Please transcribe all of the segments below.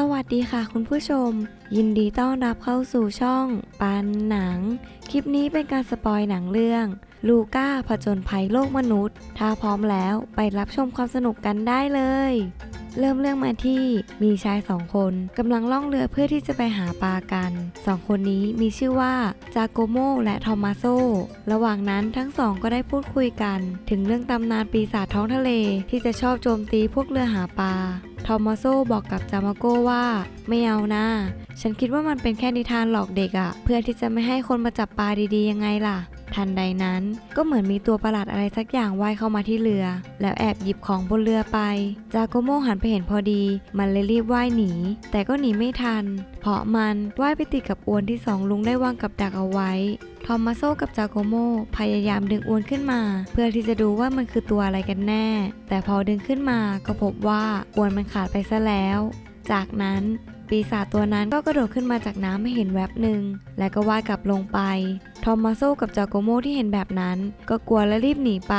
สวัสดีค่ะคุณผู้ชม ยินดีต้อนรับเข้าสู่ช่อง ปันหนัง คลิปนี้เป็นการสปอยหนังเรื่อง ลูก้าผจญภัยโลกมนุษย์ ถ้าพร้อมแล้วไปรับชมความสนุกกันได้เลย เริ่มเรื่องมาที่มีชายสองคนกำลังล่องเรือเพื่อที่จะไปหาปลากันสองคนนี้มีชื่อว่าจาโกโมและทอมาโซระหว่างนั้นทั้งสองก็ได้พูดคุยกัน ถึงเรื่องตำนานปีศาจท้องทะเลที่จะชอบโจมตีพวกเรือหาปลา ทอมาโซบอกกับจามาโกว่า ไม่เอานะ ฉันคิดว่ามันเป็นแค่นิทานหลอกเด็กอะเพื่อที่จะไม่ให้คนมาจับปลาดีๆยังไงล่ะ ทันใดนั้นก็เหมือนมีตัวประหลาดอะไรสักอย่างว่ายเข้ามาที่เรือ แล้วแอบหยิบของบนเรือไป จาโกโมหันไปเห็นพอดี มันเลยรีบว่ายหนี แต่ก็หนีไม่ทัน เพราะมันว่ายไปติดกับอวนที่สองลุงได้วางกับดักเอาไว้ ทอมมาโซกับจาโกโมพยายามดึงอวนขึ้นมา เพื่อที่จะดูว่ามันคือตัวอะไรกันแน่ แต่พอดึงขึ้นมาก็พบว่าอวนมันขาดไปซะแล้ว จากนั้นปีศาจตัวนั้นก็กระโดดขึ้นมาจากน้ำไม่เห็นแวบหนึ่ง และก็ว่ายกลับลงไป ทอมมาโซกับจาโกโมที่เห็นแบบนั้น ก็กลัวและรีบหนีไป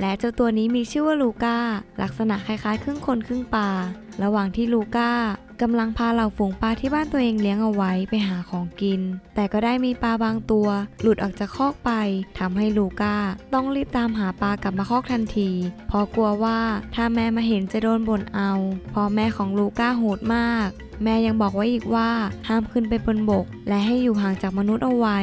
และเจ้าตัวนี้มีชื่อว่าลูก้า ลักษณะคล้ายๆ ครึ่งคนครึ่งปลา ระหว่างที่ลูก้า กำลังพาเหล่าฝูงปลาที่บ้านตัวเองเลี้ยงเอาไว้ไปหาของกิน แต่ก็ได้มีปลาบางตัว หลุดออกจากคอกไปทำให้ลูก้า ต้องรีบตามหาปลากลับมาคอกทันทีเพราะกลัวว่าถ้าแม่มาเห็นจะโดนบ่นเอาพอแม่ของลูก้าโหดมาก แม่ยังบอกไว้อีกว่าห้ามขึ้นไปบนบก และให้อยู่ห่างจากมนุษย์เอาไว้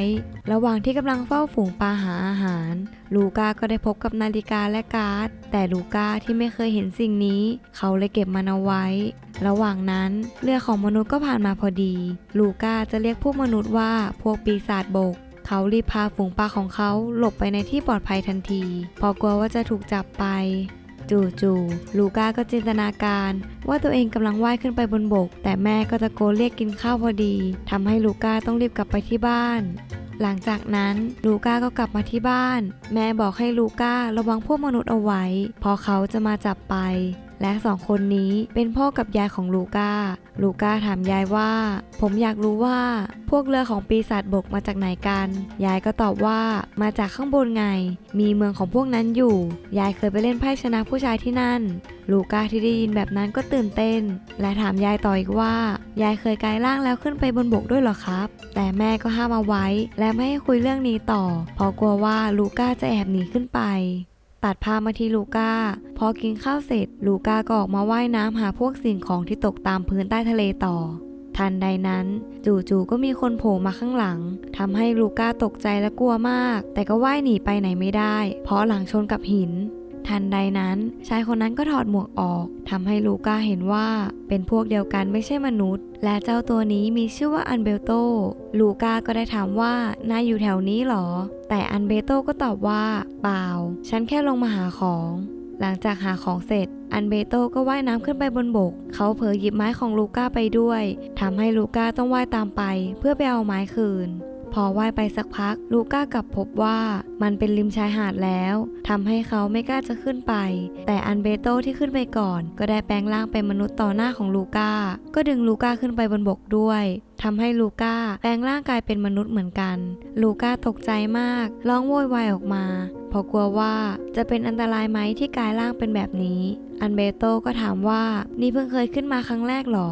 ระหว่างที่กำลังเฝ้าฝูงปลาหาอาหาร ลูก้าก็ได้พบกับนาฬิกาและการ์ด แต่ลูก้าที่ไม่เคยเห็นสิ่งนี้ เขาเลยเก็บมันเอาไว้ ระหว่างนั้นเรือของมนุษย์ก็ผ่านมาพอดี ลูก้าจะเรียกพวกมนุษย์ว่าพวกปีศาจบกเขารีบพาฝูงปลาของเขาหลบไปในที่ปลอดภัยทันทีเพราะกลัวว่าจะถูกจับไป จู่ๆลูก้าก็จินตนาการ ว่าตัวเองกำลังว่ายขึ้นไปบนบก แต่แม่ก็ตะโกนเรียกกินข้าวพอดีทำให้ลูก้าต้องรีบกลับไปที่บ้าน หลังจากนั้นลูก้าก็กลับมาที่บ้าน แม่บอกให้ลูก้าระวังพวกมนุษย์เอาไว้ พอเขาจะมาจับไป และสองคนนี้เป็นพ่อกับยายของลูก้า ลูก้าถามยายว่า ผมอยากรู้ว่าพวกเรือของปีศาจบกมาจากไหนกัน ยายก็ตอบว่ามาจากข้างบนไง มีเมืองของพวกนั้นอยู่ ยายเคยไปเล่นไพ่ชนะผู้ชายที่นั่น ลูก้าที่ได้ยินแบบนั้นก็ตื่นเต้น และถามยายต่ออีกว่า ยายเคยกลายร่างแล้วขึ้นไปบนบกด้วยหรอครับ แต่แม่ก็ห้ามเอาไว้ และไม่ให้คุยเรื่องนี้ต่อ เพราะกลัวว่าลูก้าจะแอบหนีขึ้นไป ตัดภาพมาที่ลูก้า พอกินข้าวเสร็จ ลูก้าก็ออกมาว่ายน้ำหาพวกสิ่งของที่ตกตามพื้นใต้ทะเลต่อ ทันใดนั้น จู่ๆก็มีคนโผล่มาข้างหลังทำให้ลูก้าตกใจและกลัวมาก แต่ก็ว่ายหนีไปไหนไม่ได้ เพราะหลังชนกับหิน ทันใดนั้นชายคนนั้นก็ถอดหมวกออกทำให้ลูก้าเห็นว่าเป็นพวกเดียวกันไม่ใช่มนุษย์ และเจ้าตัวนี้มีชื่อว่าอันเบลโต ลูก้าก็ได้ถามว่านายอยู่แถวนี้หรอ แต่อันเบโตก็ตอบว่า เปล่า ฉันแค่ลงมาหาของ หลังจากหาของเสร็จ อันเบโตก็ว่ายน้ำขึ้นไปบนบก เขาเผลอหยิบไม้ของลูก้าไปด้วยทำให้ลูก้าต้องว่ายตามไป เพื่อไปเอาไม้คืน พอว่ายไปสักพัก ลูก้ากลับพบว่ามันเป็นริมชายหาดแล้วทำให้เขาไม่กล้าจะขึ้นไป แต่อันเบโตที่ขึ้นไปก่อน ก็ได้แปลงร่างเป็นมนุษย์ต่อหน้าของลูก้า ก็ดึงลูก้าขึ้นไปบนบกด้วยทำให้ลูก้าแปลงร่างกายเป็นมนุษย์เหมือนกัน ลูก้าตกใจมาก ร้องโวยวายออกมา เพราะกลัวว่าจะเป็นอันตรายไหมที่กายร่างเป็นแบบนี้ อันเบโตก็ถามว่านี่เพิ่งเคยขึ้นมาครั้งแรกหรอ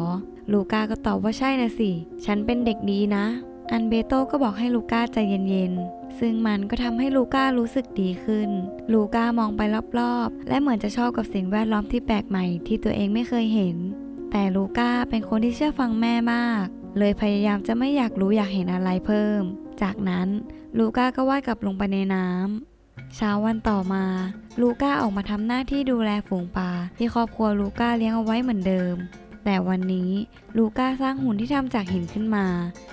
ลูก้าก็ตอบว่าใช่นะสิ ฉันเป็นเด็กดีนะ อันเบโตก็บอกให้ลูก้าใจเย็นๆ ซึ่งมันก็ทำให้ลูก้ารู้สึกดีขึ้น ลูก้ามองไปรอบๆ และเหมือนจะชอบกับสิ่งแวดล้อมที่แปลกใหม่ที่ตัวเองไม่เคยเห็น แต่ลูก้าเป็นคนที่เชื่อฟังแม่มาก เลยพยายามจะไม่อยากรู้อยากเห็นอะไรเพิ่ม จากนั้นลูก้าก็ว่ายกลับลงไปในน้ำเช้าวันต่อมา ลูก้าออกมาทำหน้าที่ดูแลฝูงปลาที่ครอบครัวลูก้าเลี้ยงเอาไว้เหมือนเดิม แต่วันนี้ลูก้าสร้างหุ่นที่ทำจากหินขึ้นมา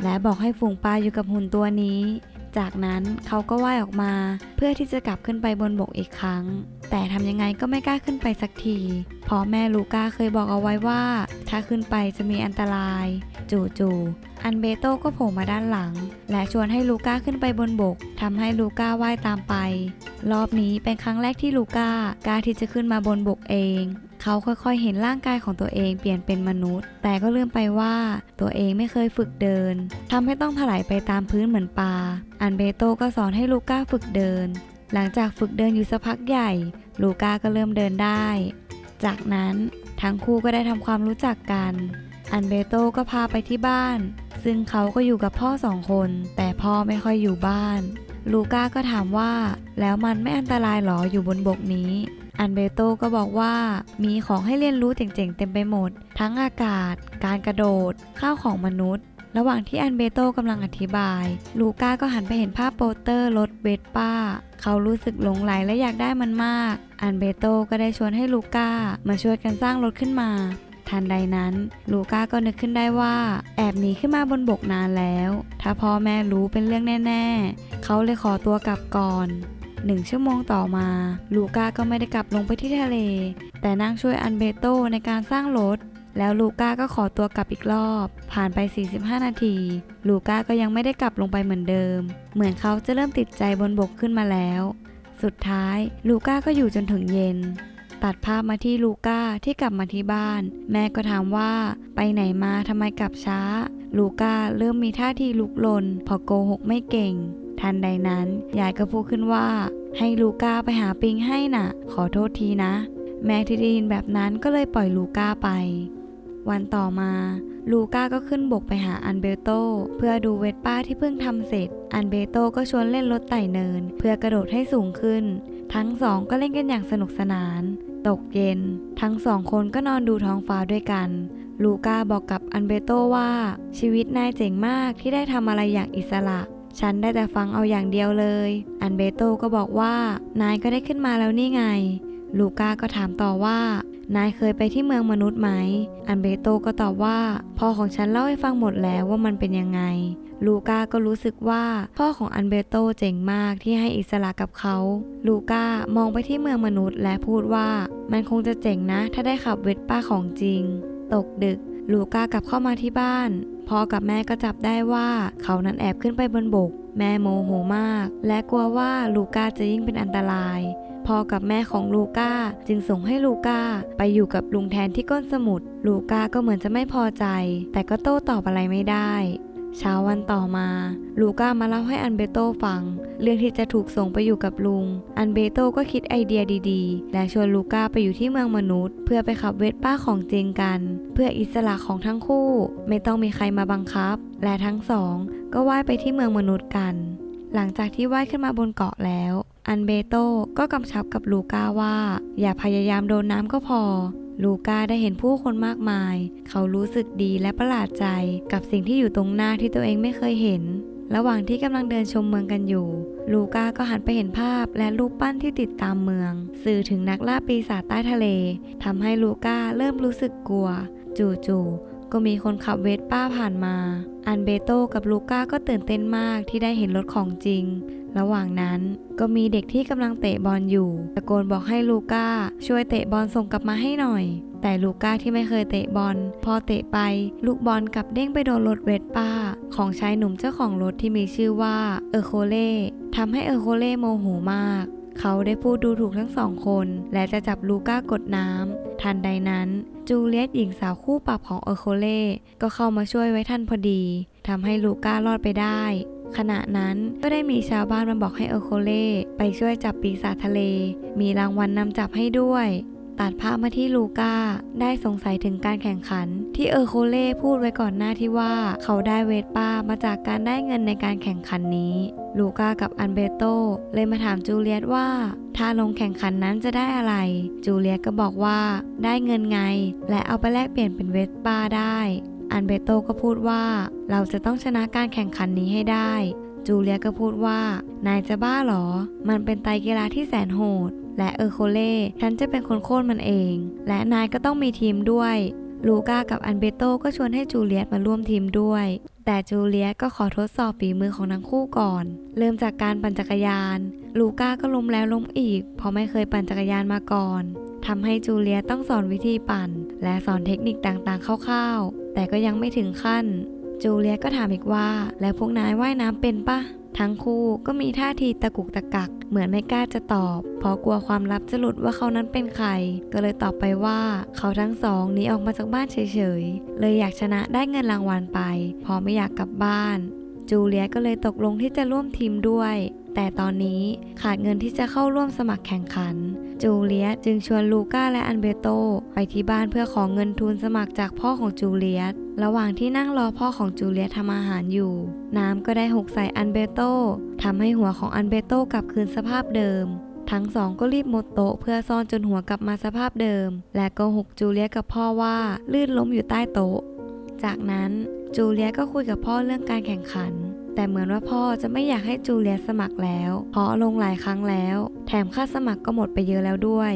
และบอกให้ฝูงปลาอยู่กับหุ่นตัวนี้ จากนั้นเขาก็ว่ายออกมา เพื่อที่จะกลับขึ้นไปบนบกอีกครั้ง แต่ทำยังไงก็ไม่กล้าขึ้นไปสักทีเพราะแม่ลูก้าเคยบอกเอาไว้ว่า ถ้าขึ้นไปจะมีอันตราย จู่ๆอันเบโต้ก็โผล่มาด้านหลัง และชวนให้ลูก้าขึ้นไปบนบกทำให้ลูก้าว่ายตามไป รอบนี้เป็นครั้งแรกที่ลูก้ากล้าที่จะขึ้นมาบนบกเอง เขาค่อยๆ เห็นร่างกายของตัวเองเปลี่ยนเป็นมนุษย์ แต่ก็ลืมไปว่าตัวเองไม่เคยฝึกเดินทำให้ต้องถลายไปตามพื้นเหมือนปลา อันเบโตก็สอนให้ลูก้าฝึกเดิน หลังจากฝึกเดินอยู่สักพักใหญ่ ลูก้าก็เริ่มเดินได้ จากนั้นทั้งคู่ก็ได้ทำความรู้จักกัน อันเบโตก็พาไปที่บ้าน ซึ่งเขาก็อยู่กับพ่อสองคน แต่พ่อไม่ค่อยอยู่บ้าน ลูก้าก็ถามว่า แล้วมันไม่อันตรายหรออยู่บนบกนี้ อันเบโตก็บอกว่ามีของให้เรียนรู้เจ๋งๆเต็มไปหมด ทั้งอากาศ การกระโดด ข้าวของมนุษย์ ระหว่างที่อันเบโตกำลังอธิบาย ลูก้าก็หันไปเห็นภาพโปสเตอร์รถเวสป้า เขารู้สึกหลงไหลและอยากได้มันมาก อันเบโตก็ได้ชวนให้ลูก้ามาช่วยกันสร้างรถขึ้นมาทันใดนั้น ลูก้าก็นึกขึ้นได้ว่า แอบหนีขึ้นมาบนบกนานแล้ว ถ้าพ่อแม่รู้เป็นเรื่องแน่ ๆ เขาเลยขอตัวกลับก่อน หนึ่งชั่วโมงต่อมา ลูก้าก็ไม่ได้กลับลงไปที่ทะเล แต่นั่งช่วยอันเบโตในการสร้างรถ แล้วลูก้าก็ขอตัวกลับอีกรอบ ผ่านไป 45 นาที ลูก้าก็ยังไม่ได้กลับลงไปเหมือนเดิม เหมือนเขาจะเริ่มติดใจบนบกขึ้นมาแล้ว สุดท้าย ลูก้าก็อยู่จนถึงเย็น ตัดภาพมาที่ลูก้าที่กลับมาที่บ้าน แม่ก็ถามว่าไปไหนมาทำไมกลับช้า ลูก้าเริ่มมีท่าทีลุกลนเพอโกหกไม่เก่ง ทันใดนั้นยายก็พูดขึ้นว่า ให้ลูก้าไปหาปิงให้น่ะ ขอโทษทีนะ แม่ที่ได้ยินแบบนั้นก็เลยปล่อยลูก้าไป วันต่อมาลูก้าก็ขึ้นบกไปหาอันเบโตเพื่อดูเวทป้าที่เพิ่งทำเสร็จ อันเบโตก็ชวนเล่นรถไต่เนิน เพื่อกระโดดให้สูงขึ้น ทั้งสองก็เล่นกันอย่างสนุกสนาน ตกเย็น ทั้งสองคนก็นอนดูท้องฟ้าด้วยกัน ลูก้าบอกกับอันเบโตว่าชีวิตนายเจ๋งมากที่ได้ทำอะไรอย่างอิสระ ฉันได้แต่ฟังเอาอย่างเดียวเลย อันเบโตก็บอกว่า นายก็ได้ขึ้นมาแล้วนี่ไง ลูก้าก็ถามต่อว่า นายเคยไปที่เมืองมนุษย์ไหม อันเบโตก็ตอบว่า พ่อของฉันเล่าให้ฟังหมดแล้วว่ามันเป็นยังไง ลูก้าก็รู้สึกว่าพ่อของอันเบโตเจ๋งมากที่ให้อิสระกับเขา ลูก้ามองไปที่เมืองมนุษย์และพูดว่า มันคงจะเจ๋งนะ ถ้าได้ขับเวทป้าของจริง ตกดึก ลูก้ากลับเข้ามาที่บ้านพ่อกับแม่ก็จับได้ว่าเขานั้นแอบขึ้นไปบนบก แม่โมโหมาก และกลัวว่าลูก้าจะยิ่งเป็นอันตรายพ่อกับแม่ของลูก้าจึงส่งให้ลูก้าไปอยู่กับลุงแทนที่ก้นสมุทรลูก้าก็เหมือนจะไม่พอใจ แต่ก็โต้ตอบอะไรไม่ได้ เช้าวันต่อมา ลูก้ามาเล่าให้อันเบโตฟัง เรื่องที่จะถูกส่งไปอยู่กับลุง อันเบโตก็คิดไอเดียดีๆ และชวนลูก้าไปอยู่ที่เมืองมนุษย์ เพื่อไปขับเวทป้าของจริงกัน เพื่ออิสระของทั้งคู่ ไม่ต้องมีใครมาบังคับ และทั้งสอง ก็ว่ายไปที่เมืองมนุษย์กัน หลังจากที่ว่ายขึ้นมาบนเกาะแล้วอันเบโตก็กำชับกับลูก้าว่า อย่าพยายามโดนน้ำก็พอ ลูก้าได้เห็นผู้คนมากมาย เขารู้สึกดีและประหลาดใจกับสิ่งที่อยู่ตรงหน้าที่ตัวเองไม่เคยเห็น ระหว่างที่กำลังเดินชมเมืองกันอยู่ ลูก้าก็หันไปเห็นภาพและรูปปั้นที่ติดตามเมือง สื่อถึงนักล่าปีศาจใต้ทะเลทำให้ลูก้าเริ่มรู้สึกกลัว จู่ๆก็มีคนขับเวสป้าผ่านมา อันเบโตกับลูก้าก็ตื่นเต้นมากที่ได้เห็นรถของจริง ระหว่างนั้นก็มีเด็กที่กำลังเตะบอลอยู่ตะโกนบอกให้ลูก้าช่วยเตะบอลส่งกลับมาให้หน่อย แต่ลูก้าที่ไม่เคยเตะบอล พอเตะไป ลูกบอลกลับเด้งไปโดนรถเวสป้า ของชายหนุ่มเจ้าของรถที่มีชื่อว่าเออร์โคเล่ทำให้เออร์โคเล่โมโหมาก เขาได้พูดดูถูกทั้งสองคน และจะจับลูก้ากดน้ำทันใดนั้นจูเลียตหญิงสาวคู่ปรับของเออร์โคเล่ก็เข้ามาช่วยไว้ทันพอดีทำให้ลูก้ารอดไปได้ ขณะนั้นก็ได้มีชาวบ้านมาบอกให้เออโคเล่ไปช่วยจับปีศาจทะเล มีรางวัลนนำจับให้ด้วยตัดภาพมาที่ลูก้า ได้สงสัยถึงการแข่งขัน ที่เออโคเล่พูดไว้ก่อนหน้าที่ว่าเขาได้เวทป้ามาจากการได้เงินในการแข่งขันนี้ ลูก้ากับอันเบโตเลยมาถามจูเลียตว่า ถ้าลงแข่งขันนั้นจะได้อะไร จูเลียตก็บอกว่า ได้เงินไง และเอาไปแลกเปลี่ยนเป็นเวทป้าได้ อันเบโตก็พูดว่าเราจะต้องชนะการแข่งขันนี้ให้ได้ จูเลียก็พูดว่า นายจะบ้าเหรอ มันเป็นไตกีฬาที่แสนโหด และเออร์โคเล่ฉันจะเป็นคนโค่นมันเอง และนายก็ต้องมีทีมด้วยลูก้ากับอันเบโตก็ชวนให้จูเลียตมาร่วมทีมด้วย แต่จูเลียตก็ขอทดสอบฝีมือของทั้งคู่ก่อน เริ่มจากการปั่นจักรยาน ลูก้าก็ล้มแล้วล้มอีก เพราะไม่เคยปั่นจักรยานมาก่อนทำให้จูเลียตต้องสอนวิธีปั่น และสอนเทคนิคต่างๆคร่าวๆ แต่ก็ยังไม่ถึงขั้น จูเลียก็ถามอีกว่า แล้วพวกนายว่ายน้ำเป็นปะทั้งคู่ก็มีท่าทีตะกุกตะกัก เหมือนไม่กล้าจะตอบ เพราะกลัวความลับจะหลุดว่าเขานั้นเป็นใคร ก็เลยตอบไปว่า เขาทั้งสองหนีออกมาจากบ้านเฉยๆ เลยอยากชนะได้เงินรางวัลไปพราะไม่อยากกลับบ้าน จูเลียก็เลยตกลงที่จะร่วมทีมด้วย แต่ตอนนี้ขาดเงินที่จะเข้าร่วมสมัครแข่งขัน จูเลียตจึงชวนลูก้าและอันเบโตไปที่บ้านเพื่อขอเงินทุนสมัครจากพ่อของจูเลียตระหว่างที่นั่งรอพ่อของจูเลียตทำอาหารอยู่ น้ำก็ได้หกใส่อันเบโตทำให้หัวของอันเบโตกลับคืนสภาพเดิม ทั้งสองก็รีบหมดโต๊ะเพื่อซ่อนจนหัวกลับมาสภาพเดิม และโกหกจูเลียตกับพ่อว่าลื่นล้มอยู่ใต้โต๊ะ จากนั้นจูเลียตก็คุยกับพ่อเรื่องการแข่งขัน แต่เหมือนว่าพ่อจะไม่อยากให้จูเลียตสมัครแล้ว เพราะลงหลายครั้งแล้ว แถมค่าสมัครก็หมดไปเยอะแล้วด้วย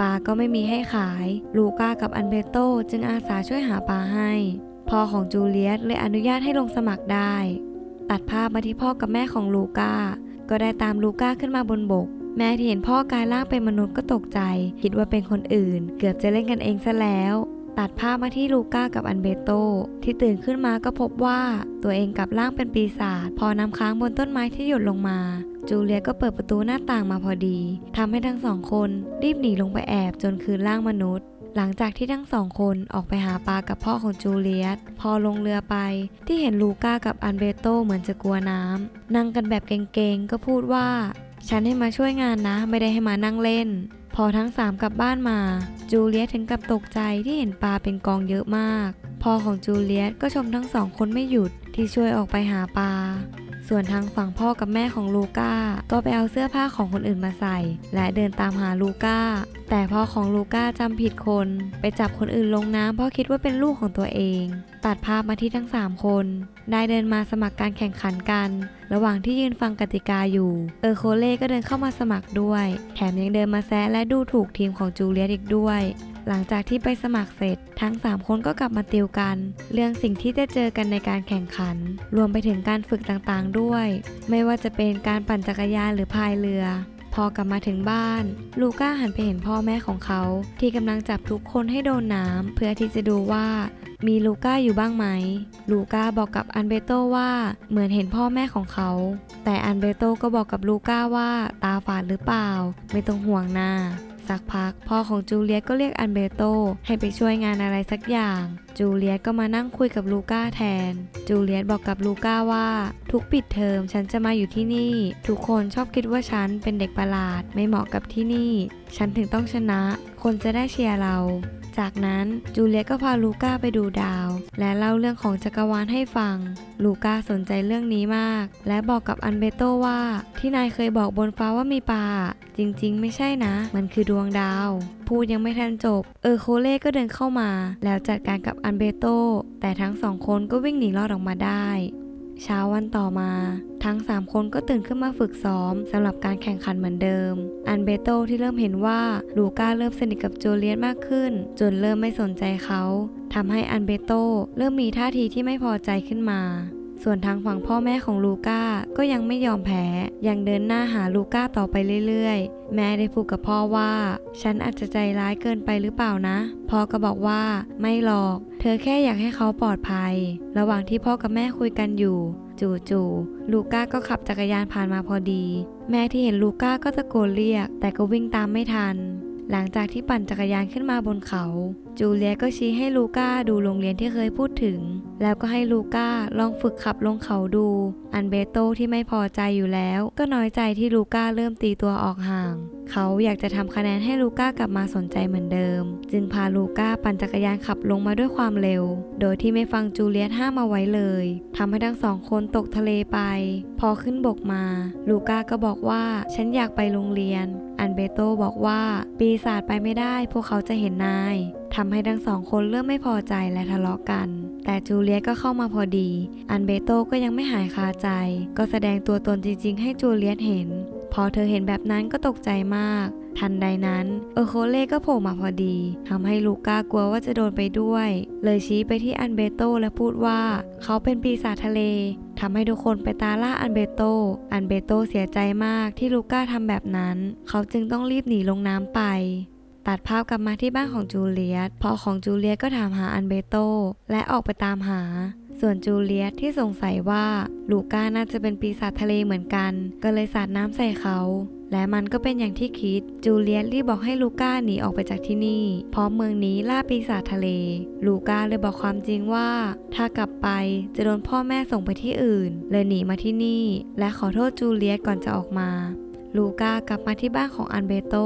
ปลาก็ไม่มีให้ขาย ลูก้ากับอันเบโตจึงอาสาช่วยหาปลาให้พ่อของจูเลียตเลยอนุญาตให้ลงสมัครได้ ตัดภาพมาที่พ่อกับแม่ของลูก้า ก็ได้ตามลูก้าขึ้นมาบนบก แม่ที่เห็นพ่อกลายร่างเป็นมนุษย์ก็ตกใจ คิดว่าเป็นคนอื่น เกือบจะเล่นกันเองซะแล้ว ตัดภาพมาที่ลูก้ากับอันเบโต ที่ตื่นขึ้นมาก็พบว่าตัวเองกลับร่างเป็นปีศาจพอน้ำค้างบนต้นไม้ที่หยดลงมา จูเลียก็เปิดประตูหน้าต่างมาพอดีทำให้ทั้งสองคนรีบหนีลงไปแอบจนคืนร่างมนุษย์หลังจากที่ทั้งสองคนออกไปหาปลากับพ่อของจูเลียต พอลงเรือไป ที่เห็นลูก้ากับอันเบโตเหมือนจะกลัวน้ำนั่งกันแบบเก่งๆ ก็พูดว่า ฉันให้มาช่วยงานนะ ไม่ได้ให้มานั่งเล่น พอทั้งสามกลับบ้านมา จูเลียตถึงกับตกใจที่เห็นปลาเป็นกองเยอะมาก พ่อของจูเลียตก็ชมทั้งสองคนไม่หยุดที่ช่วยออกไปหาปลา ส่วนทางฝั่งพ่อกับแม่ของลูก้าก็ไปเอาเสื้อผ้าของคนอื่นมาใส่ และเดินตามหาลูก้า แต่พ่อของลูก้าจำผิดคน ไปจับคนอื่นลงน้ำเพราะคิดว่าเป็นลูกของตัวเอง ตัดภาพมาที่ทั้ง 3 คน ได้เดินมาสมัครการแข่งขันกัน ระหว่างที่ยืนฟังกติกาอยู่ เออโคเล่ก็เดินเข้ามาสมัครด้วย แถมยังเดินมาแซะและดูถูกทีมของจูเลียตอีกด้วย หลังจากที่ไปสมัครเสร็จ ทั้ง 3 คนก็กลับมาติวกัน เรื่องสิ่งที่จะเจอกันในการแข่งขัน รวมไปถึงการฝึกต่างๆด้วย ไม่ว่าจะเป็นการปั่นจักรยานหรือพายเรือ พอกลับมาถึงบ้าน ลูก้าหันไปเห็นพ่อแม่ของเขา ที่กำลังจับทุกคนให้โดนน้ำเพื่อที่จะดูว่ามีลูก้าอยู่บ้างไหม ลูก้าบอกกับอันเบโตว่าเหมือนเห็นพ่อแม่ของเขา แต่อันเบโตก็บอกกับลูก้าว่าตาฝาดหรือเปล่า ไม่ต้องห่วงนะ สักพักพ่อของจูเลียตก็เรียกอันเบโตให้ไปช่วยงานอะไรสักอย่าง จูเลียตก็มานั่งคุยกับลูก้าแทน จูเลียตบอกกับลูก้าว่า ทุกปิดเทอมฉันจะมาอยู่ที่นี่ ทุกคนชอบคิดว่าฉันเป็นเด็กประหลาดไม่เหมาะกับที่นี่ ฉันถึงต้องชนะ คนจะได้เชียร์เรา จากนั้นจูเลียก็พาลูก้าไปดูดาว และเล่าเรื่องของจักรวาลให้ฟัง ลูก้าสนใจเรื่องนี้มาก และบอกกับอันเบโตว่า ที่นายเคยบอกบนฟ้าว่ามีปลาจริงๆ ไม่ใช่นะ มันคือดวงดาว พูดยังไม่ทันจบ เออโคเล่ก็เดินเข้ามา แล้วจัดการกับอันเบโตแต่ทั้งสองคนก็วิ่งหนีรอดออกมาได้ เช้าวันต่อมา ทั้ง 3 คนก็ตื่นขึ้นมาฝึกซ้อมสำหรับการแข่งขันเหมือนเดิม อันเบโตที่เริ่มเห็นว่าลูก้าเริ่มสนิทกับโจเลียนมากขึ้น จนเริ่มไม่สนใจเขาทำให้อันเบโตเริ่มมีท่าทีที่ไม่พอใจขึ้นมา ส่วนทางฝั่งพ่อแม่ของลูก้าก็ยังไม่ยอมแพ้ ยังเดินหน้าหาลูก้าต่อไปเรื่อยๆ แม่ได้พูดกับพ่อว่า ฉันอาจจะใจร้ายเกินไปหรือเปล่านะ พ่อก็บอกว่าไม่หรอก เธอแค่อยากให้เขาปลอดภัย ระหว่างที่พ่อกับแม่คุยกันอยู่ จู่ๆลูก้าก็ขับจักรยานผ่านมาพอดี แม่ที่เห็นลูก้าก็ตะโกนเรียก แต่ก็วิ่งตามไม่ทันหลังจากที่ปั่นจักรยานขึ้นมาบนเขาจูเลียก็ชี้ให้ลูก้าดูโรงเรียนที่เคยพูดถึง แล้วก็ให้ลูก้าลองฝึกขับลงเขาดู อันเบโตที่ไม่พอใจอยู่แล้ว ก็น้อยใจที่ลูก้าเริ่มตีตัวออกห่าง เขาอยากจะทำคะแนนให้ลูก้ากลับมาสนใจเหมือนเดิม จึงพาลูก้าปั่นจักรยานขับลงมาด้วยความเร็ว โดยที่ไม่ฟังจูเลียตห้ามเอาไว้เลยทำให้ทั้งสองคนตกทะเลไป พอขึ้นบกมา ลูก้าก็บอกว่าฉันอยากไปโรงเรียน อันเบโตบอกว่าปีศาจไปไม่ได้ พวกเขาจะเห็นนาย ทำให้ทั้งสองคนเริ่มไม่พอใจและทะเลาะกัน แต่จูเลียตก็เข้ามาพอดี อันเบโตก็ยังไม่หายคาใจ ก็แสดงตัวตนจริง ๆ ให้จูเลียตเห็น พอเธอเห็นแบบนั้นก็ตกใจมาก ทันใดนั้นเออโคเล่ก็โผล่มาพอดีทำให้ลูก้ากลัวว่าจะโดนไปด้วย เลยชี้ไปที่อันเบโตและพูดว่า เขาเป็นปีศาจทะเลทำให้ทุกคนไปตาล่าอันเบโต อันเบโตเสียใจมากที่ลูก้าทำแบบนั้น เขาจึงต้องรีบหนีลงน้ำไป ตัดภาพกลับมาที่บ้านของจูเลียตพ่อของจูเลียตก็ถามหาอันเบโต และออกไปตามหา ส่วนจูเลียตที่สงสัยว่าลูก้าน่าจะเป็นปีศาจทะเลเหมือนกัน ก็เลยสาดน้ำใส่เขาและมันก็เป็นอย่างที่คิด จูเลียตรีบบอกให้ลูก้าหนีออกไปจากที่นี่ เพราะเมืองนี้ล่าปีศาจทะเล ลูก้าเลยบอกความจริงว่า ถ้ากลับไปจะโดนพ่อแม่ส่งไปที่อื่น เลยหนีมาที่นี่ และขอโทษจูเลียตก่อนจะออกมา ลูก้ากลับมาที่บ้านของอันเบโต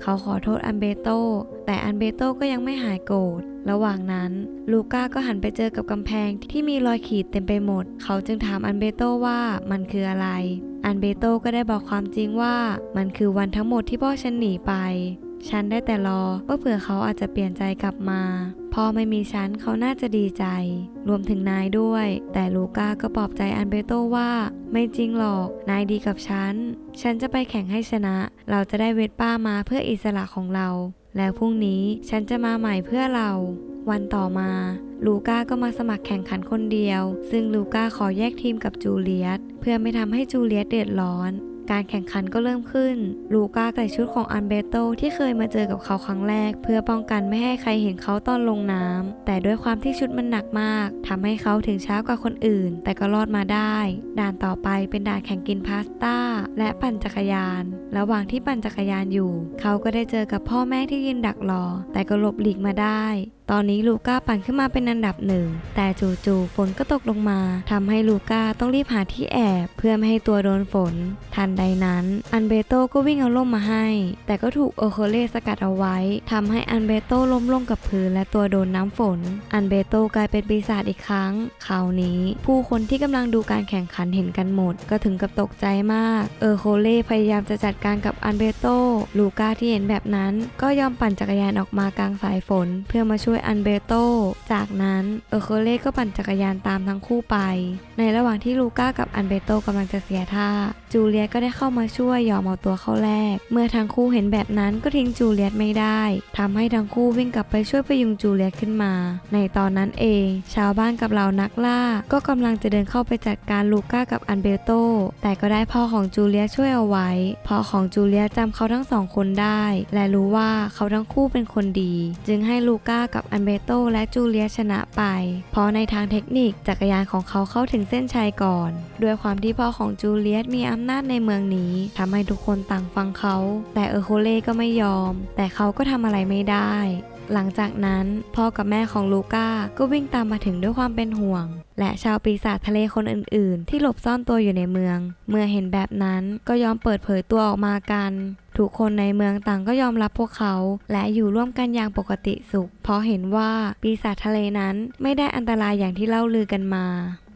เขาขอโทษอันเบโต แต่อันเบโตก็ยังไม่หายโกรธ ระหว่างนั้น ลูก้าก็หันไปเจอกับกำแพงที่มีรอยขีดเต็มไปหมด เขาจึงถามอันเบโตว่ามันคืออะไร อันเบโตก็ได้บอกความจริงว่า มันคือวันทั้งหมดที่พ่อฉันหนีไป ฉันได้แต่รอว่าเผื่อเขาอาจจะเปลี่ยนใจกลับมา พอไม่มีฉันเขาน่าจะดีใจ รวมถึงนายด้วย แต่ลูก้าก็ปลอบใจอันเบโตว่า ไม่จริงหรอก นายดีกับฉัน ฉันจะไปแข่งให้ชนะ เราจะได้เวทป้ามาเพื่ออิสระของเรา แล้วพรุ่งนี้ฉันจะมาใหม่เพื่อเรา วันต่อมาลูก้าก็มาสมัครแข่งขันคนเดียว ซึ่งลูก้าขอแยกทีมกับจูเลียตเพื่อไม่ทำให้จูเลียตเดือดร้อน การแข่งขันก็เริ่มขึ้น ลูก้าใส่ชุดของอันเบโตที่เคยมาเจอกับเขาครั้งแรก เพื่อป้องกันไม่ให้ใครเห็นเขาตอนลงน้ำแต่ด้วยความที่ชุดมันหนักมากทำให้เขาถึงช้ากว่าคนอื่น แต่ก็รอดมาได้ ด่านต่อไปเป็นด่านแข่งกินพาสต้าและปั่นจักรยาน ระหว่างที่ปั่นจักรยานอยู่ เขาก็ได้เจอกับพ่อแม่ที่ยืนดักรอ แต่ก็หลบหลีกมาได้ ตอนนี้ลูก้าปั่นขึ้นมาเป็นอันดับหนึ่ง แต่จู่ๆฝนก็ตกลงมาทำให้ลูก้าต้องรีบหาที่แอบเพื่อไม่ให้ตัวโดนฝน ทันใดนั้น อันเบโตก็วิ่งเอาล่มมาให้ แต่ก็ถูกโอโคเลสกัดเอาไว้ทำให้อันเบโตล้มลงกับพื้นและตัวโดนน้ำฝน อันเบโตกลายเป็นปีศาจอีกครั้ง คราวนี้ ผู้คนที่กำลังดูการแข่งขันเห็นกันหมด ก็ถึงกับตกใจมาก เออโคเลพยายามจะจัดการกับอันเบโตลูก้าที่เห็นแบบนั้น ก็ยอมปั่นจักรยานออกมากลางสายฝน เพื่อมาช่วยอันเบโต จากนั้นเออโคเล่ก็ปั่นจักรยานตามทั้งคู่ไป ในระหว่างที่ลูก้ากับอันเบโตกำลังจะเสียท่า จูเลียตก็ได้เข้ามาช่วยยอมเอาตัวเข้าแลก เมื่อทั้งคู่เห็นแบบนั้นก็ทิ้งจูเลียตไม่ได้ทำให้ทั้งคู่วิ่งกลับไปช่วยพยุงจูเลียตขึ้นมา ในตอนนั้นเอง ชาวบ้านกับเหล่านักล่า ก็กำลังจะเดินเข้าไปจัดการลูก้ากับอันเบโต แต่ก็ได้พ่อของจูเลียช่วยเอาไว้ พ่อของจูเลียตจำเขาทั้งสองคนได้ และรู้ว่าเขาทั้งคู่เป็นคนดี จึงให้ลูก้ากับอันเบโตและจูเลียชนะไป เพราะในทางเทคนิคจักรยานของเขาเข้าถึงเส้นชัยก่อน ด้วยความที่พ่อของจูเลียตมีอำนาจในเมืองนี้ทำให้ทุกคนต่างฟังเขา แต่เออร์โคเล่ก็ไม่ยอม แต่เขาก็ทำอะไรไม่ได้หลังจากนั้นพ่อกับแม่ของลูก้าก็วิ่งตามมาถึงด้วยความเป็นห่วง และชาวปีศาจทะเลคนอื่น ๆ ที่หลบซ่อนตัวอยู่ในเมือง เมื่อเห็นแบบนั้นก็ยอมเปิดเผยตัวออกมากัน ทุกคนในเมืองต่างก็ยอมรับพวกเขา และอยู่ร่วมกันอย่างปกติสุข เพราะเห็นว่าปีศาจทะเลนั้นไม่ได้อันตรายอย่างที่เล่าลือกันมา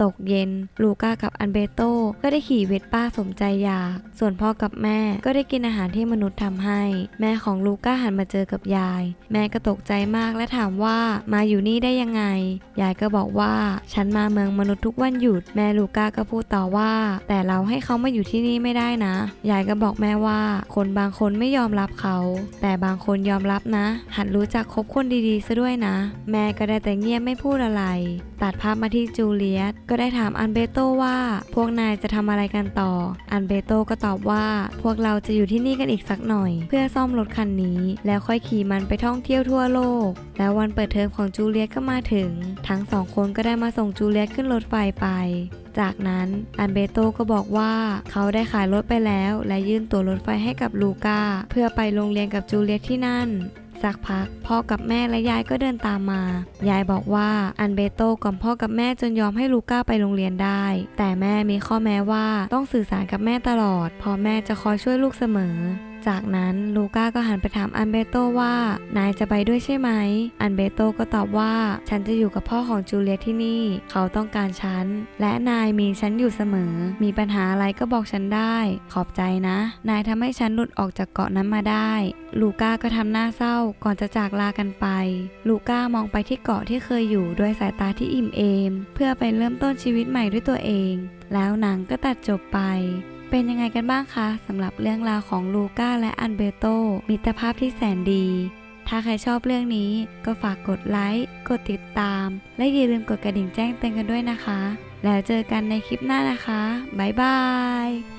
ตกเย็น ลูก้ากับอันเบโตก็ได้ขี่เวทป้าสมใจอยาก ส่วนพ่อกับแม่ก็ได้กินอาหารที่มนุษย์ทำให้ แม่ของลูก้าหันมาเจอกับยาย แม่ก็ตกใจมากและถามว่ามาอยู่นี่ได้ยังไง ยายก็บอกว่าฉันมาเมืองมนุษย์ทุกวันหยุด แม่ลูก้าก็พูดต่อว่า แต่เราให้เขามาอยู่ที่นี่ไม่ได้นะ ยายก็บอกแม่ว่าคนบางคนไม่ยอมรับเขา แต่บางคนยอมรับนะ หัดรู้จักคบคนดีๆซะด้วยนะ แม่ก็ได้แต่เงียบไม่พูดอะไร ตัดภาพมาที่จูเลียตก็ได้ถามอันเบโตว่า พวกนายจะทำอะไรกันต่อ อันเบโตก็ตอบว่า พวกเราจะอยู่ที่นี่กันอีกสักหน่อย เพื่อซ่อมรถคันนี้ แล้วค่อยขี่มันไปท่องเที่ยวทั่วโลก แล้ววันเปิดเทอมของจูเลียตก็มาถึง ทั้งสองคนก็ได้มาส่งจูเลียตขึ้นรถไฟไป จากนั้นอันเบโตก็บอกว่าเขาได้ขายรถไปแล้ว และยื่นตั๋วรถไฟให้กับลูก้า เพื่อไปโรงเรียนกับจูเลียตที่นั่น สักพักพ่อกับแม่และยายก็เดินตามมา ยายบอกว่าอันเบโตกล่อมพ่อกับแม่จนยอมให้ลูก้าไปโรงเรียนได้ แต่แม่มีข้อแม้ว่าต้องสื่อสารกับแม่ตลอดเพราะแม่จะคอยช่วยลูกเสมอ จากนั้นลูก้าก็หันไปถามอันเบโตว่า นายจะไปด้วยใช่ไหม อันเบโตก็ตอบว่า ฉันจะอยู่กับพ่อของจูเลียที่นี่ เขาต้องการฉัน และนายมีฉันอยู่เสมอ มีปัญหาอะไรก็บอกฉันได้ ขอบใจนะ นายทำให้ฉันหลุดออกจากเกาะนั้นมาได้ ลูก้าก็ทำหน้าเศร้าก่อนจะจากลากันไป ลูก้ามองไปที่เกาะที่เคยอยู่ด้วยสายตาที่อิ่มเอม เพื่อไปเริ่มต้นชีวิตใหม่ด้วยตัวเอง แล้วหนังก็ตัดจบไป เป็นยังไงกันบ้างคะสำหรับเรื่องราวของลูก้าและอันเบโตมิตรภาพที่แสนดี ถ้าใครชอบเรื่องนี้ก็ฝากกดไลค์ กดติดตาม และอย่าลืมกดกระดิ่งแจ้งเตือนกันด้วยนะคะ แล้วเจอกันในคลิปหน้านะคะ บ๊ายบาย